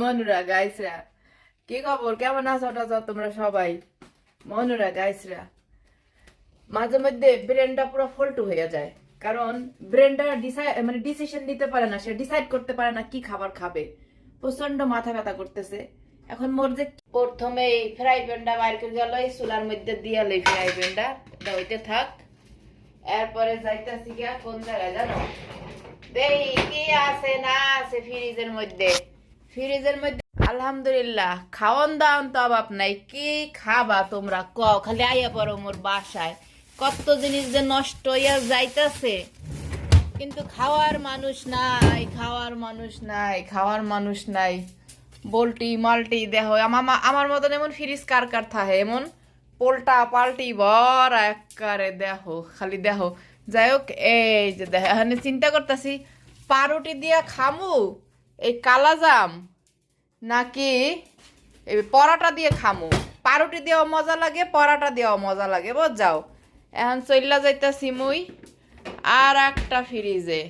মনুরা, গাইসরা, কি খবর? কেমন আছো টাছো তোমরা সবাই? মনুরা, গাইসরা, মাঝে মধ্যে ব্রেনটা পুরো ফল্টু হয়ে যায়। কারণ ব্রেনটা ডিসাইড মানে ডিসিশন নিতে পারে না, সে ডিসাইড করতে পারে না কি খাবার খাবে। প্রচণ্ড মাথা ব্যথা করতেছে। এখন মোর যে প্রথমে এই ফ্রাই প্যানটা বাইর করে গেল এই চুলার মধ্যে দিয়া এই ফ্রাই প্যানটা হইতে থাক। এরপরে যাইতেছি গিয়া কোন জায়গায় জানো? আলহামদুলিল্লাহ, খাওয়ান দাওয়ান তো অভাব নাই। কি খাবা তোমরা? ক, খালি আইয়া পড়ো মোর বাসায়। কত জিনিস যে নষ্ট হইয়া যাইতাছে। কিন্তু খাওয়ার মানুষ নাই, খাওয়ার মানুষ নাই, খাওয়ার মানুষ নাই। বল্টি, মাল্টি, দেহ আমার আমার মতন এমন ফ্রিজ কার কার থাহে এমন পোল্টা, পাল্টি বর একবারে দেহ, খালি দেহ। যাই হোক এই যে এখানে চিন্তা করতেছি পাউরুটি দিয়া খামু, এই কালাজাম নাকি এই পরাটা দিয়ে খামু? পাউরুটি দিয়েও মজা লাগে, পরাটা দিয়েও মজা লাগে বুঝ যাও এখন চইলা যাইতাছি মুই, আর একটা ফ্রিজে।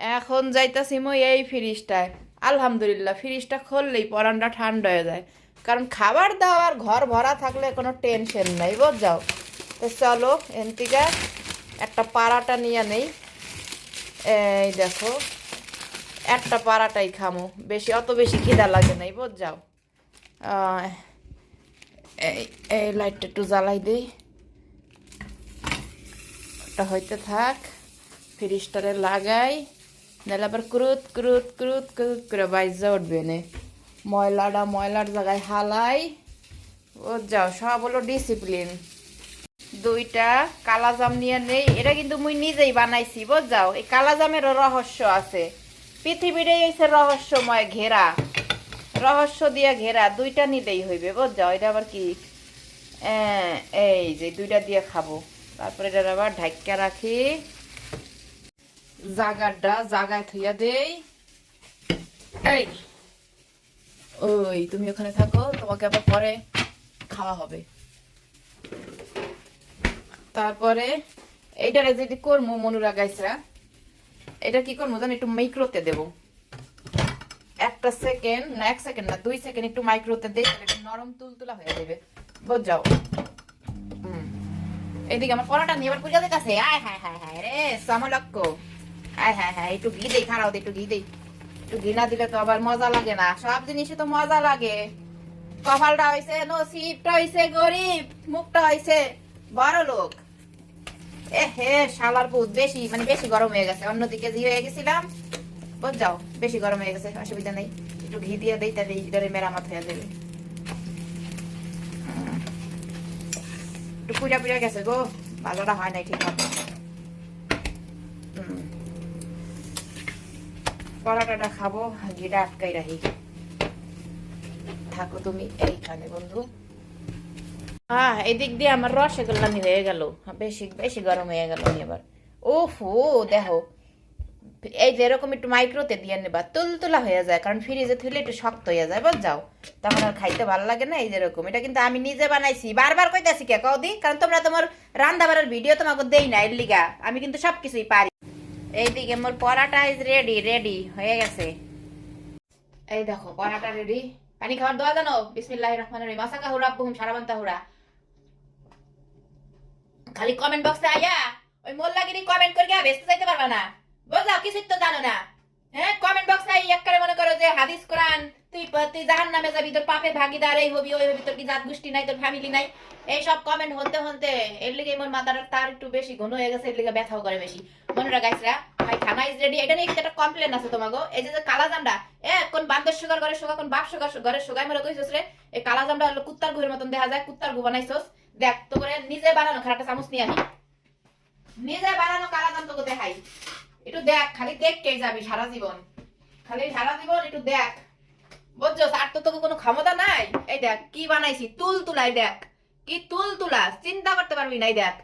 এখন যাইতাছি মুই এই ফ্রিজটায়। আলহামদুলিল্লাহ, ফ্রিজটা খুললেই পরানটা ঠান্ডা হয়ে যায়। কারণ খাবার দাবার ঘর ভরা থাকলে কোনো টেনশন নাই বুঝ যাও তো চলো এন থেকে একটা পাড়াটা নিয়ে নেই। এই দেখো, একটা পাড়াটাই খামো। বেশি, অত বেশি খিদা লাগে নাই বুঝ যাও এই এই লাইটটা একটু জ্বালাই দিই। ওটা হইতে থাক, ফ্রিজটারে লাগাই। নাহলে আবার ক্রুত ক্রুত ক্রুত ক্রুত করে বাইজা উঠবে নে। ময়লাটা ময়লার জায়গায় হালাই। ও যাও সব হলো ডিসিপ্লিন দুইটা কালাজাম নিয়ে নেই। এটা কিন্তু মুই নিজেই বানাইছি বুঝ যাও এই কালাজামেরও রহস্য আছে। পৃথিবীর রহস্যময় ঘেরা। রহস্য দিয়ে ঘেরা, দুইটা নিলেই হইবে বুঝ যাও এটা আবার কি? এই যে দুইটা দিয়ে খাব। তারপরে এটা আবার ঢাক্কা রাখি। জাগারটা জাগায় থইয়া দেই। এই, ওই, তুমি ওখানে থাকো, তোমাকে আবার পরে খাওয়া হবে। তারপরে এইটারে যেটি করব মনুরা গাইসরা, এটা কি করব জানি, একটু মাইক্রোতে দেবো। একটা সেকেন্ড না এক সেকেন্ড না, দুই সেকেন্ড একটু মাইক্রোতে দেই একটু নরম তুলতুলা হয়ে যাবে। বুঝ যাও হুম। আমার পরাটা নিয়ে এবার পূজা দিতেছে। আয়, হায় হায় হায় রে, সমলক্ষ। আয়, হায় হায়, একটু ঘি দেই, খারাও দে, একটু ঘি দেই। একটু ঘি না দিলে তো আবার মজা লাগে না। সব জিনিসে তো মজা লাগে। কপালটা হইছে, নসিবটা হইছে গরিব, মুখটা হইছে বড় লোক এ হে, শালার পুত বেশি মানে বেশি গরম হয়ে গেছে। অন্যদিকে জি হয়ে গেছিলাম বুঝ যাও, বেশি গরম হয়ে গেছে, অসুবিধা নেই। একটু ঘি দিয়ে দেই, তাহলে মেরামত হয়ে যাবে। একটু পুড়া পুড়া গেছে গো ভালোটা হয় নাই ঠিক মতো। পরাটাটা খাব, ঘিটা আটকাই রাখি। থাকো তুমি এইখানে, বন্ধু। হ্যাঁ এদিক দিয়ে আমার রসগোল্লানি হয়ে গেল। বেশি বেশি গরম হয়ে গেল এবার। ওফো দেখো। এই যে এরকম একটু মাইক্রোতে দিয়ে নেবা, তুলতুলা হয়ে যায়, কারণ ফ্রিজে থুলে একটু শক্ত হয়ে যায় বুঝ যাও তখন আর খাইতে ভালো লাগে না এই যে এরকম এটা কিন্তু আমি নিজে বানাইছি, বারবার কইতাছি কে কদি কারণ তোমরা তোমার রান্না বাড়ার ভিডিও তোমাকে দেই না, এর লিগা। আমি কিন্তু সবকিছুই পারি। এইদিকে মোর পরাটা ইজ রেডি রেডি হয়ে গেছে। এই দেখো, পরাটা রেডি পানি খাওয়ার দোয়া জানো? বিসমিল্লাহ রহমান রহিম। মাসাকা হুরা বুহুম সারাবান্তা হুরা খালি কমেন্ট বক্সে আইয়া ওই মোল্লাগিরি কমেন্ট করে গিয়া ব্যস্ত যাইতে পারবা না। বুঝলাম কিছুই তো জানো না। হ্যাঁ কমেন্ট বক্সে আই একবারে মনে করো যে হাদিস, কোরআন, তুই তুই জাহান নামে যাবি, তোর পাপে ভাগিদার এই হবি, ওই হবি, তোর কি জাত গোষ্ঠী নাই, তোর ফ্যামিলি নাই? এই সব কমেন্ট হতে হতে এর লিগে মোর মাথার তার একটু বেশি ঘন হয়ে গেছে, এর লিগে ব্যথাও করে বেশি। মনে রাখাইছরা ভাই খানা ইজ রেডি এটা নিয়ে একটা কমপ্লেন আছে তোমাগো। এই যে কালা জামটা এ, কোন বান্দর সুগার ঘরে সুগা কোন বাপ সুগার ঘরে সুগাই মরে কইছস রে? এই কালা জামটা হলো কুত্তার গুহের মতন দেখা যায়, কুত্তার গু বানাইছস দেখ তো করে নিজে বানানো খারাপটা চামচ নিয়ে আহি নিজে বানানো কালা জাম তোকে দেখাই। একটু দেখ, খালি দেখকেই যাবি সারা জীবন। খালি সারা জীবন একটু দেখ। বুঝছ? আর তো তোকে কোনো ক্ষমতা নাই। এই দেখ, কি বানাইছি? তুল তুলাই দেখ। কি তুল তুলা? চিন্তা করতে পারবি নাই দেখ।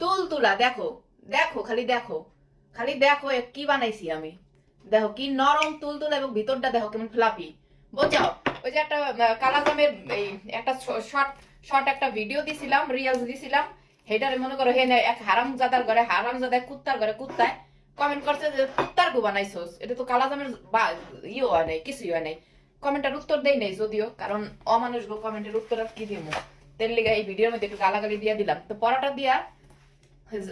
তুল তুলা, দেখো। দেখো, খালি দেখো। খালি দেখো কি বানাইছি আমি। দেখো, কি নরম তুল তুলা এবং ভিতরটা দেখো কেমন ফ্লাপি বুঝছ? ওই যে একটা কালাজামের একটা শর্ট শর্ট একটা ভিডিও দিছিলাম রিলস দিছিলাম। হেটারে মনে করো হেনে এক হারাম জাদার ঘরে হারাম জাদায় কুত্তার ঘরে কুত্তায় কমেন্ট করছে যে কুত্তার গু বানাইছোস এটা তো কালাজামের বা ইয়ে হয় নাই কিছুই হয় নাই। কমেন্টের উত্তর দেই নাই যদিও কারণ অমানুষ গো কমেন্টের উত্তর আর কি দিব তেল লিগা এই ভিডিওর মধ্যে একটু গালাগালি দিয়া দিলাম। তো পরাটা দিয়া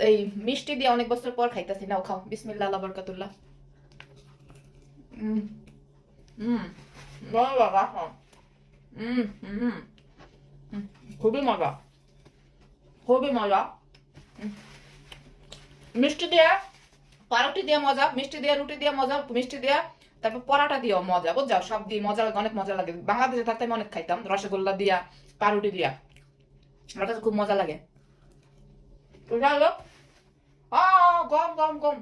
এই মিষ্টি দিয়ে অনেক বছর পর খাইতাছি নাও খাও। বিসমিল্লাহ আল্লাহ বরকাতুল্লাহ। হুম হুম বাবা হুম হুম, খুবই মজা খুবই মজা মিষ্টি দিয়ে পাউরুটি দিয়ে মজা মিষ্টি দিয়ে রুটি দিয়ে মজা মিষ্টি দিয়ে তারপর পরাটা দিয়েও মজা, বুঝছ? সব দিয়ে মজা অনেক মজা লাগে। বাংলাদেশে থাকতে আমি অনেক খাইতাম, রসগোল্লা দিয়া পাউরুটি দিয়া। আমার কাছে খুব মজা লাগে। গম গম গম।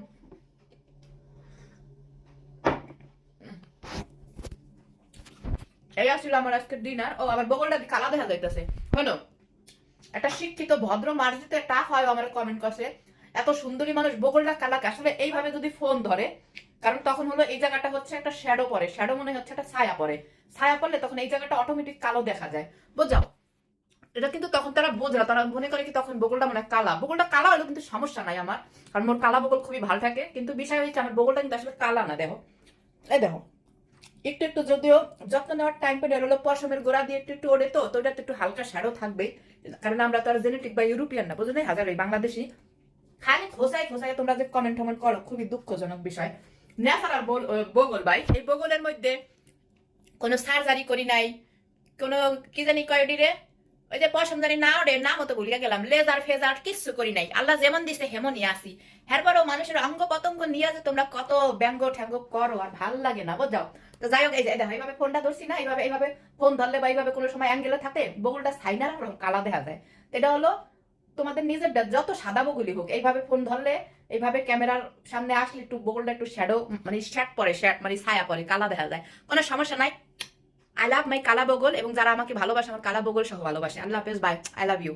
এই আসলে আমার আজকের ডিনার ও আমার বগলটা কালা দেখা যাইতেছে। শোনো, একটা শিক্ষিত, ভদ্র মার্জিতে টাফ হয় আমার কমেন্ট করছে এত সুন্দরী মানুষ বগলটা কালাকে, আসলে এইভাবে যদি ফোন ধরে, কারণ তখন হলো এই জায়গাটা হচ্ছে একটা শ্যাডো পড়ে শ্যাডো মনে হচ্ছে একটা ছায়া পড়ে। ছায়া পড়লে তখন এই জায়গাটা অটোমেটিক কালো দেখা যায়। বোঝাও? এটা কিন্তু তখন তারা বোঝে না, তারা মনে করে কি তখন বগলটা মানে কালা। বগলটা কালা হলো কিন্তু সমস্যা নাই আমার, কারণ মোর কালা বগল খুবই ভালো থাকে, কিন্তু বিষয় হচ্ছে আমার বগলটা কিন্তু আসলে কালা না, দেখো। এই দেখো একটু একটু যদিও যত্ন নেওয়ার টাইম পেলে হলো পশমের গোড়া দিয়ে একটু একটু ওড়ে তো তো ওটা একটু হালকা শ্যাডো থাকবে। কারণ আমরা তো আর জেনেটিক বা ইউরোপিয়ান না বুঝো নাই হাজার বাংলাদেশি। খালি খোসাই খোসাই তোমরা যে কমেন্ট টমেন্ট করো, খুবই দুঃখজনক বিষয়। ন্যাচারাল বগল ভাই, এই বগলের মধ্যে কোনো সার্জারি করি নাই। কোনো কি জানি কয়েডি রে? ওই যে পশম জানি না ওরে নাম তো ভুলিয়া গেলাম, লেজার ফেজার কিচ্ছু করি নাই। আল্লাহ যেমন দিছে হেমনই আসি এরপরও মানুষের অঙ্গ পতঙ্গ নিয়ে যে তোমরা কত ব্যঙ্গ ঠ্যাঙ্গ করো, আর ভালো লাগে না বোঝাও তো যাই হোক, এই যে এইভাবে ফোনটা ধরছি না, এইভাবে এইভাবে ফোন ধরলে বা এইভাবে কোনো সময় অ্যাঙ্গেলে থাকে, বগুলটা সাইনার কালা দেখা যায়। এটা হলো তোমাদের নিজের যত সাদা বগুলি হোক, এইভাবে ফোন ধরলে, এইভাবে ক্যামেরার সামনে আসলে একটু বগুলটা একটু শ্যাডো মানে শ্যাট পরে শ্যাট মানে ছায়া পরে, কালা দেখা যায়। কোনো সমস্যা নাই। আই লাভ মাই কালা বগল এবং যারা আমাকে ভালোবাসে আমার কালা বগল সহ ভালোবাসে। আল্লাহ হাফেজ বাই আই লাভ ইউ